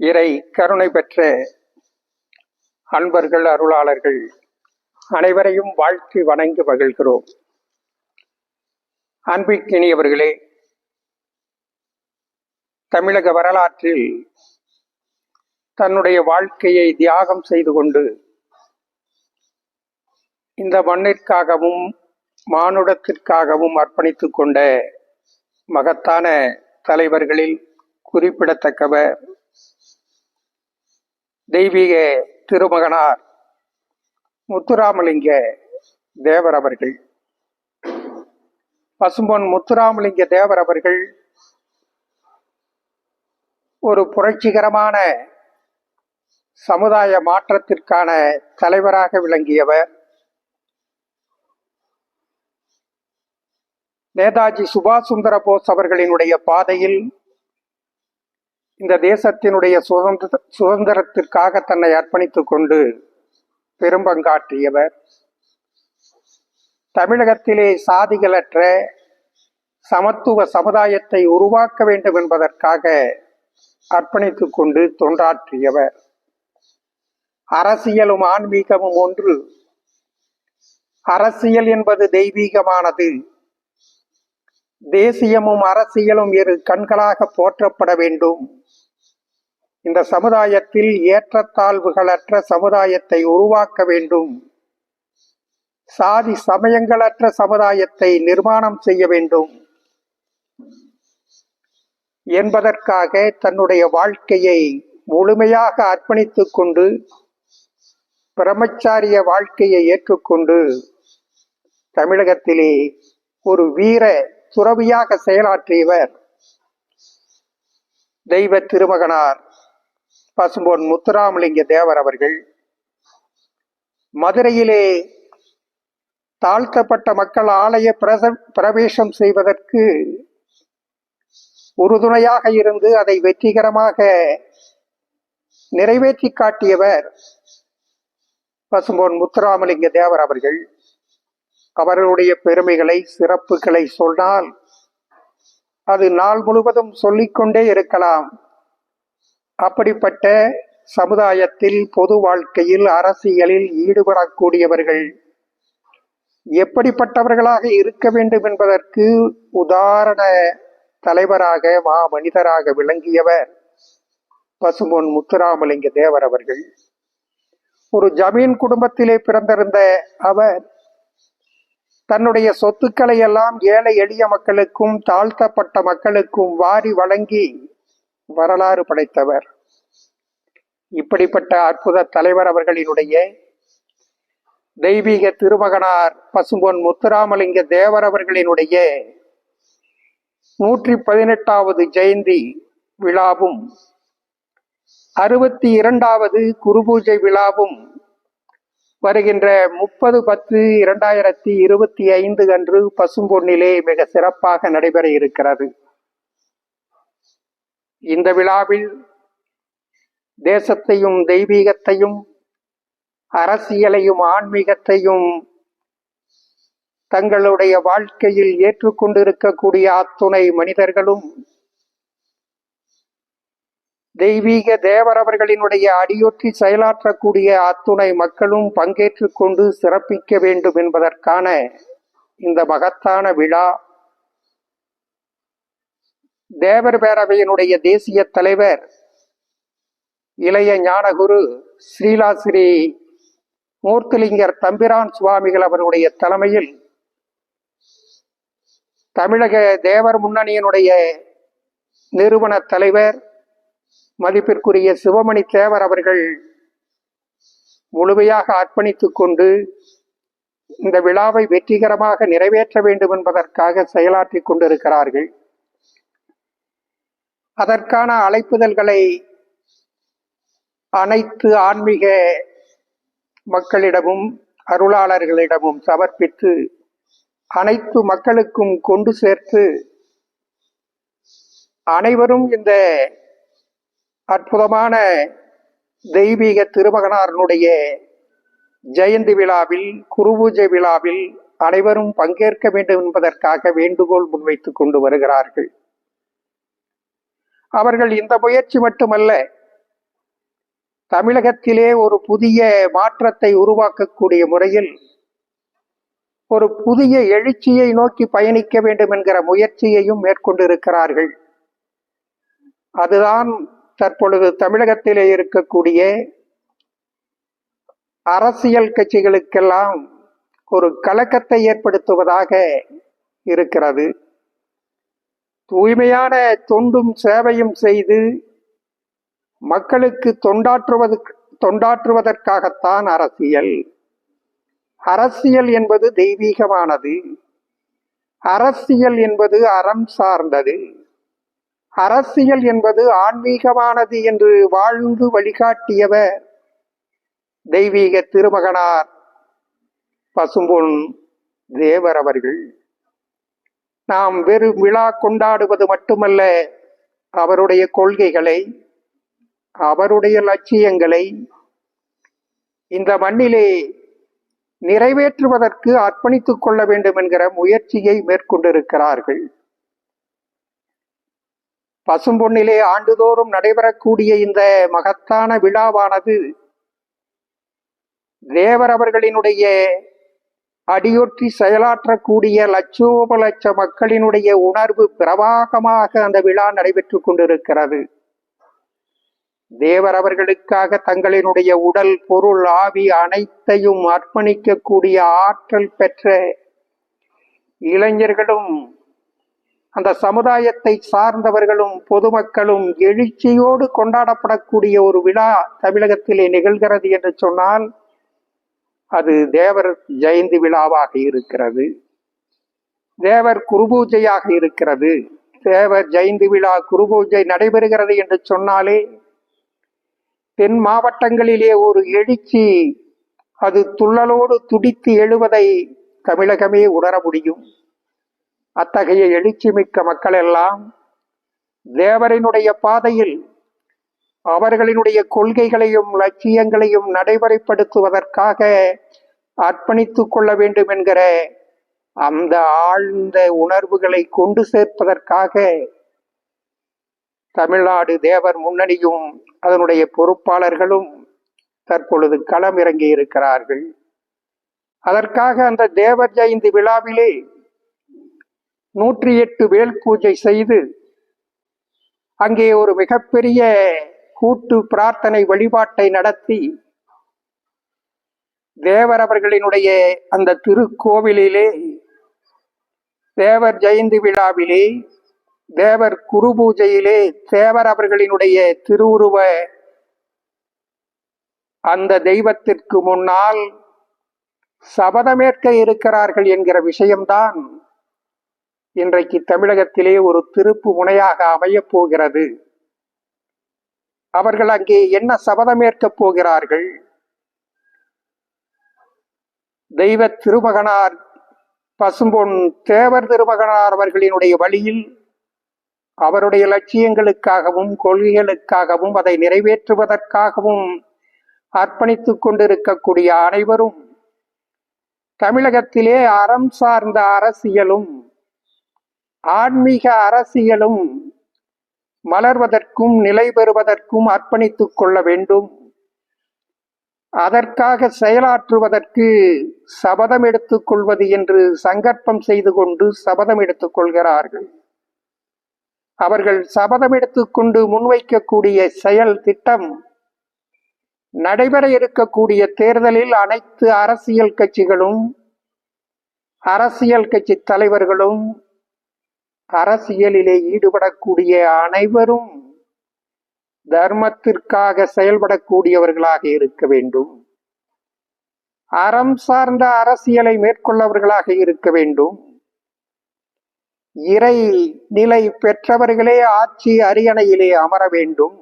இறை கருணை பெற்ற அன்பர்கள் அருளாளர்கள் அனைவரையும் வாழ்த்தி வணங்கி மகிழ்கிறோம். அன்பிற்கினியவர்களே தமிழக வரலாற்றில் தன்னுடைய வாழ்க்கையை தியாகம் செய்து கொண்டு இந்த மண்ணிற்காகவும் மானுடத்திற்காகவும் அர்ப்பணித்து கொண்ட மகத்தான தலைவர்களில் குறிப்பிடத்தக்கவர் தெய்வீக திருமகனார் முத்துராமலிங்க தேவர் அவர்கள். பசும்பொன் முத்துராமலிங்க தேவர் அவர்கள் ஒரு புரட்சிகரமான சமுதாய மாற்றத்திற்கான தலைவராக விளங்கியவர். நேதாஜி சுபாஷ் சந்திர போஸ் அவர்களினுடைய பாதையில் இந்த தேசத்தினுடைய சுதந்திர சுதந்திரத்திற்காக தன்னை அர்ப்பணித்துக் கொண்டு பெரும்பங்காற்றியவர். தமிழகத்திலே சாதிகளற்ற சமத்துவ சமுதாயத்தை உருவாக்க வேண்டும் என்பதற்காக அர்ப்பணித்துக் கொண்டு தொண்டாற்றியவர். அரசியலும் ஆன்மீகமும் ஒன்று. அரசியல் என்பது தெய்வீகமானது. தேசியமும் அரசியலும் இரு கண்களாக போற்றப்பட வேண்டும். இந்த சமுதாயத்தில் ஏற்றத்தாழ்வுகளற்ற சமுதாயத்தை உருவாக்க வேண்டும். சாதி சமயங்களற்ற சமுதாயத்தை நிர்மாணம் செய்ய வேண்டும். என்பதற்காக தன்னுடைய வாழ்க்கையை முழுமையாக அர்ப்பணித்துக் கொண்டு பிரம்மச்சாரிய வாழ்க்கையை ஏற்றுக்கொண்டு தமிழகத்திலே ஒரு வீர துறவியாக செயலாற்றியவர் தெய்வ திருமகனார் பசும்பொன் முத்துராமலிங்க தேவர் அவர்கள் மதுரையிலே தாழ்த்தப்பட்ட மக்கள் ஆலய பிரச பிரவேசம் செய்வதற்கு உறுதுணையாக இருந்து அதை வெற்றிகரமாக நிறைவேற்றி காட்டியவர் பசும்பொன் முத்துராமலிங்க தேவர் அவர்கள். அவர்களுடைய பெருமைகளை சிறப்புகளை சொன்னால் அது நாள் முழுவதும் சொல்லிக்கொண்டே இருக்கலாம். அப்படிப்பட்ட சமுதாயத்தில் பொது வாழ்க்கையில் அரசியலில் ஈடுபடக்கூடியவர்கள் எப்படிப்பட்டவர்களாக இருக்க வேண்டும் என்பதற்கு உதாரண தலைவராக மா மனிதராக விளங்கியவர் பசுமொன் முத்துராமலிங்க தேவர் அவர்கள். ஒரு ஜமீன் குடும்பத்திலே பிறந்திருந்த அவர் தன்னுடைய சொத்துக்களை எல்லாம் ஏழை எளிய மக்களுக்கும் தாழ்த்தப்பட்ட மக்களுக்கும் வாரி வழங்கி வரலாறு படைத்தவர். இப்படிப்பட்ட அற்புத தலைவர் அவர்களினுடைய தெய்வீக திருமகனார் பசும்பொன் முத்துராமலிங்க தேவர் அவர்களினுடைய நூற்றி பதினெட்டாவது ஜெயந்தி விழாவும் அறுபத்தி இரண்டாவது குருபூஜை விழாவும் வருகின்ற முப்பது பத்து இரண்டாயிரத்தி இருபத்தி ஐந்து அன்று பசும்பொன்னிலே மிக சிறப்பாக நடைபெற இருக்கிறது. இந்த விழாவில் தேசத்தையும் தெய்வீகத்தையும் அரசியலையும் ஆன்மீகத்தையும் தங்களுடைய வாழ்க்கையில் ஏற்றுக்கொண்டிருக்கக்கூடிய அத்துணை மனிதர்களும் தெய்வீக தேவரவர்களினுடைய அடியொற்றி செயலாற்றக்கூடிய அத்துணை மக்களும் பங்கேற்று கொண்டு சிறப்பிக்க வேண்டும் என்பதற்கான இந்த மகத்தான விழா தேவர் பேரவையினுடைய தேசிய தலைவர் இளைய ஞானகுரு ஸ்ரீலாஸ்ரீ மூர்த்திலிங்கர் தம்பிரான் சுவாமிகள் அவருடைய தலைமையில் தமிழக தேவர் முன்னணியினுடைய நிறுவன தலைவர் மதிப்பிற்குரிய சிவமணி தேவர் அவர்கள் முழுமையாக அர்ப்பணித்துக் கொண்டு இந்த விழாவை வெற்றிகரமாக நிறைவேற்ற வேண்டும் என்பதற்காக செயலாற்றிக் கொண்டிருக்கிறார்கள். அதற்கான அழைப்புதல்களை அனைத்து ஆன்மீக மக்களிடமும் அருளாளர்களிடமும் சமர்ப்பித்து அனைத்து மக்களுக்கும் கொண்டு சேர்த்து அனைவரும் இந்த அற்புதமான தெய்வீக திருமகனாரனுடைய ஜெயந்தி விழாவில் குருபூஜை விழாவில் அனைவரும் பங்கேற்க வேண்டும் என்பதற்காக வேண்டுகோள் முன்வைத்துக் கொண்டு வருகிறார்கள். அவர்கள் இந்த முயற்சி மட்டுமல்ல தமிழகத்திலே ஒரு புதிய மாற்றத்தை உருவாக்கக்கூடிய முறையில் ஒரு புதிய எழுச்சியை நோக்கி பயணிக்க வேண்டும் என்கிற முயற்சியையும் மேற்கொண்டிருக்கிறார்கள். அதுதான் தற்பொழுது தமிழகத்திலே இருக்கக்கூடிய அரசியல் கட்சிகளுக்கெல்லாம் ஒரு கலக்கத்தை ஏற்படுத்துவதாக இருக்கிறது. தூய்மையான தொண்டும் சேவையும் செய்து மக்களுக்கு தொண்டாற்றுவது தொண்டாற்றுவதற்காகத்தான் அரசியல். அரசியல் என்பது தெய்வீகமானது. அரசியல் என்பது அறம் சார்ந்தது. அரசியல் என்பது ஆன்மீகமானது என்று வாழ்ந்து வழிகாட்டியவர் தெய்வீக திருமகனார் பசும்பொன் தேவர் அவர்கள். நாம் வெறும் விழா கொண்டாடுவது மட்டுமல்ல அவருடைய கொள்கைகளை அவருடைய லட்சியங்களை இந்த மண்ணிலே நிறைவேற்றுவதற்கு அர்ப்பணித்துக் கொள்ள வேண்டும் என்கிற முயற்சியை மேற்கொண்டிருக்கிறார்கள். பசும்பொன்னிலே ஆண்டுதோறும் நடைபெறக்கூடிய இந்த மகத்தான விழாவானது தேவர் அவர்களினுடைய அடியொற்றி செயலாற்றக்கூடிய லட்சோப லட்ச மக்களினுடைய உணர்வு பிரவாகமாக அந்த விழா நடைபெற்றுக் கொண்டிருக்கிறது. தேவர் அவர்களுக்காக தங்களினுடைய உடல் பொருள் ஆவி அனைத்தையும் அர்ப்பணிக்கக்கூடிய ஆற்றல் பெற்ற இளைஞர்களும் அந்த சமுதாயத்தை சார்ந்தவர்களும் பொதுமக்களும் எழுச்சியோடு கொண்டாடப்படக்கூடிய ஒரு விழா தமிழகத்திலே நிகழ்கிறது என்று சொன்னால் அது தேவர் ஜெயந்தி விழாவாக இருக்கிறது. தேவர் குருபூஜையாக இருக்கிறது. தேவர் ஜெயந்தி விழா குருபூஜை நடைபெறுகிறது என்று சொன்னாலே தென் மாவட்டங்களிலே ஒரு எழுச்சி அது துள்ளலோடு துடித்து எழுவதை தமிழகமே உணர முடியும். அத்தகைய எழுச்சி மிக்க மக்கள் எல்லாம் தேவரினுடைய பாதையில் அவர்களினுடைய கொள்கைகளையும் லட்சியங்களையும் நடைமுறைப்படுத்துவதற்காக அர்ப்பணித்துக் கொள்ள வேண்டும் என்கிற அந்த ஆழ்ந்த உணர்வுகளை கொண்டு சேர்ப்பதற்காக தமிழ்நாடு தேவர் முன்னணியும் அதனுடைய பொறுப்பாளர்களும் தற்பொழுது களம் இறங்கி இருக்கிறார்கள். அதற்காக அந்த தேவர் ஜெயந்தி விழாவிலே நூற்றி எட்டு வேல் பூஜை செய்து அங்கே ஒரு மிகப்பெரிய கூட்டு பிரார்த்தனை வழிபாட்டை நடத்தி தேவர் அவர்களினுடைய அந்த திருக்கோவிலிலே தேவர் ஜெயந்தி விழாவிலே தேவர் குரு பூஜையிலே தேவர் அவர்களினுடைய திருவுருவ அந்த தெய்வத்திற்கு முன்னால் சபதமேற்க இருக்கிறார்கள் என்கிற விஷயம்தான் இன்றைக்கு தமிழகத்திலே ஒரு திருப்பு முனையாக அமையப் போகிறது. அவர்கள் அங்கே என்ன சபதமேற்கப் போகிறார்கள்? தெய்வ திருமகனார் பசும்பொன் தேவர் திருமகனார் அவர்களினுடைய வழியில் அவருடைய லட்சியங்களுக்காகவும் கொள்கைகளுக்காகவும் அதை நிறைவேற்றுவதற்காகவும் அர்ப்பணித்துக் கொண்டிருக்கக்கூடிய அனைவரும் தமிழகத்திலே அறம் சார்ந்த அரசியலும் ஆன்மீக அரசியலும் மலர்வதற்கும் நிலை பெறுவதற்கும் அர்ப்பணித்துக் கொள்ள வேண்டும். அதற்காக செயலாற்றுவதற்கு சபதம் எடுத்துக் கொள்வது என்று சங்கற்பம் செய்து கொண்டு சபதம் எடுத்துக் கொள்கிறார்கள். அவர்கள் சபதம் எடுத்துக்கொண்டு முன்வைக்கக்கூடிய செயல் திட்டம் நடைபெற இருக்கக்கூடிய தேர்தலில் அனைத்து அரசியல் கட்சிகளும் அரசியல் கட்சி தலைவர்களும் அரசியலிலே ஈடுபடக்கூடிய அனைவரும் தர்மத்திற்காக செயல்படக்கூடியவர்களாக இருக்க வேண்டும். அறம் சார்ந்த அரசியலை மேற்கொள்ளவர்களாக இருக்க வேண்டும். இறை நிலை பெற்றவர்களே ஆட்சி அரியணையிலே அமர வேண்டும்.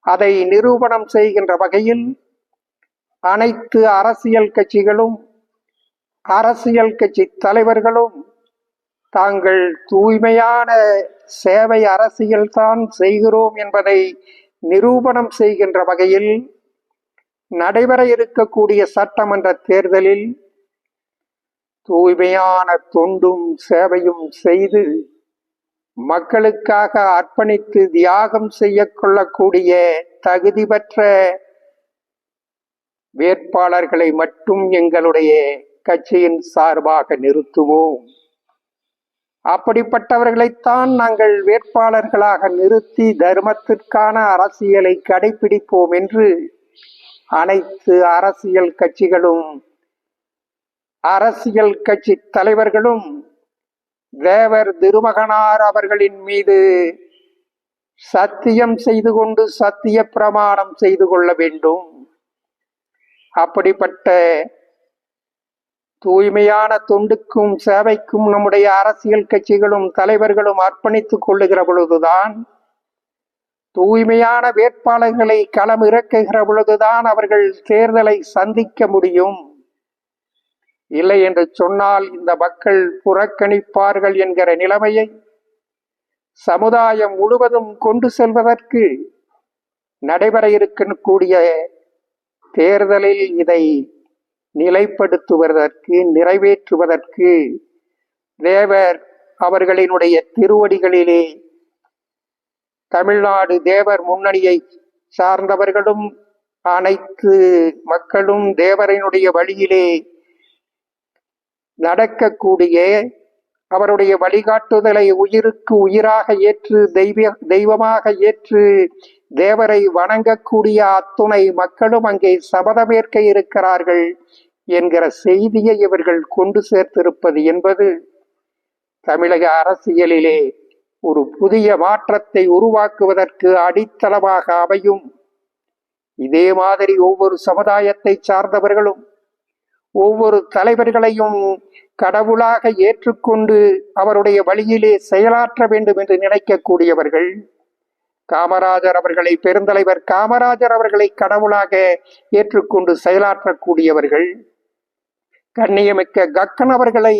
அதை நிரூபணம் செய்கின்ற வகையில் அனைத்து அரசியல் கட்சிகளும் அரசியல் கட்சி தலைவர்களும் தாங்கள் தூய்மையான சேவை அரசியல் தான் செய்கிறோம் என்பதை நிரூபணம் செய்கின்ற வகையில் நடைபெற இருக்கக்கூடிய சட்டமன்ற தேர்தலில் தூய்மையான தொண்டும் சேவையும் செய்து மக்களுக்காக அர்ப்பணித்து தியாகம் செய்ய கொள்ளக்கூடிய தகுதி பெற்ற வேட்பாளர்களை மட்டும் எங்களுடைய கட்சியின் சார்பாக நிறுத்துவோம். அப்படிப்பட்டவர்களைத்தான் நாங்கள் வேட்பாளர்களாக நிறுத்தி தர்மத்திற்கான அரசியலை கடைபிடிப்போம் என்று அனைத்து அரசியல் கட்சிகளும் அரசியல் கட்சி தலைவர்களும் தேவர் திருமகனார் அவர்களின் மீது சத்தியம் செய்து கொண்டு சத்திய பிரமாணம் செய்து கொள்ள வேண்டும். அப்படிப்பட்ட தூய்மையான தொண்டுக்கும் சேவைக்கும் நம்முடைய அரசியல் கட்சிகளும் தலைவர்களும் அர்ப்பணித்துக் கொள்ளுகிற பொழுதுதான் தூய்மையான வேட்பாளர்களை களம் இறக்குகிற பொழுதுதான் அவர்கள் தேர்தலை சந்திக்க முடியும். இல்லை என்று சொன்னால் இந்த மக்கள் புறக்கணிப்பார்கள் என்கிற நிலைமையை சமுதாயம் முழுவதும் கொண்டு செல்வதற்கு நடைபெற இருக்கக்கூடிய தேர்தலில் இதை நிலைப்படுத்துவதற்கு நிறைவேற்றுவதற்கு தேவர் அவர்களினுடைய திருவடிகளிலே தமிழ்நாடு தேவர் முன்னணியை சார்ந்தவர்களும் அனைத்து மக்களும் தேவரினுடைய வழியிலே நடக்கக்கூடிய அவருடைய வழிகாட்டுதலை உயிருக்கு உயிராக ஏற்று தெய்வ தெய்வமாக ஏற்று தேவரை வணங்கக்கூடிய அத்துணை மக்களும் அங்கே சபதமேற்க இருக்கிறார்கள். என்கிற செய்தியை இவர்கள் கொண்டு சேர்த்திருப்பது என்பது தமிழக அரசியலிலே ஒரு புதிய மாற்றத்தை உருவாக்குவதற்கு அடித்தளமாக அமையும். இதே மாதிரி ஒவ்வொரு சமுதாயத்தை சார்ந்தவர்களும் ஒவ்வொரு தலைவர்களையும் கடவுளாக ஏற்றுக்கொண்டு அவருடைய வழியிலே செயலாற்ற வேண்டும் என்று நினைக்கக்கூடியவர்கள் காமராஜர் அவர்களை பெருந்தலைவர் காமராஜர் அவர்களை கடவுளாக ஏற்றுக்கொண்டு செயலாற்றக்கூடியவர்கள் கண்ணியமிக்க கக்கன் அவர்களை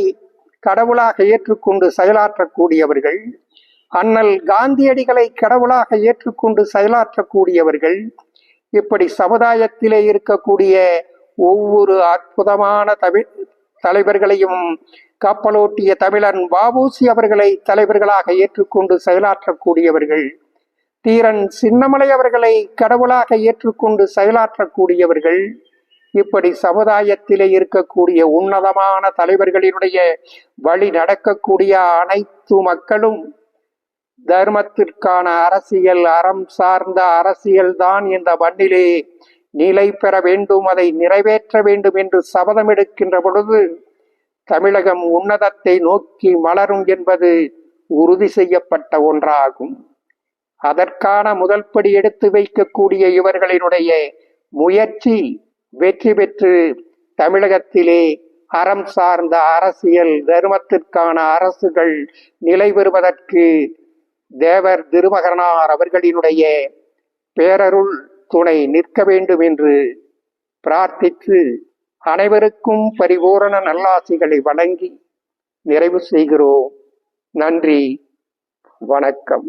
கடவுளாக ஏற்றுக்கொண்டு செயலாற்றக்கூடியவர்கள் அண்ணல் காந்தியடிகளை கடவுளாக ஏற்றுக்கொண்டு செயலாற்றக்கூடியவர்கள் இப்படி சமுதாயத்திலே இருக்கக்கூடிய ஒவ்வொரு அற்புதமான தமிழ் தலைவர்களையும் கப்பலோட்டிய தமிழன் வாபூசி அவர்களை தலைவர்களாக ஏற்றுக்கொண்டு செயலாற்றக்கூடியவர்கள் தீரன் சின்னமலை அவர்களை கடவுளாக ஏற்றுக்கொண்டு செயலாற்றக்கூடியவர்கள் இப்படி சமுதாயத்திலே இருக்கக்கூடிய உன்னதமான தலைவர்களினுடைய வழி நடக்கக்கூடிய அனைத்து மக்களும் தர்மத்திற்கான அரசியல் அறம் சார்ந்த அரசியல் தான் இந்த மண்ணிலே நிலை பெற வேண்டும் அதை நிறைவேற்ற வேண்டும் என்று சபதம் எடுக்கின்ற பொழுது தமிழகம் உன்னதத்தை நோக்கி மலரும் என்பது உறுதி செய்யப்பட்ட ஒன்றாகும். அதற்கான முதல் படி எடுத்து வைக்கக்கூடிய இவர்களினுடைய முயற்சி வெற்றி பெற்று தமிழகத்திலே அறம் சார்ந்த அரசியல் தர்மத்திற்கான அரசுகள் நிலை பெறுவதற்கு தேவர் திருமகனார் அவர்களினுடைய பேரருள் துணை நிற்க வேண்டும் என்று பிரார்த்தித்து அனைவருக்கும் பரிபூரண நல்லாசிகளை வழங்கி நிறைவு செய்கிறோம். நன்றி. வணக்கம்.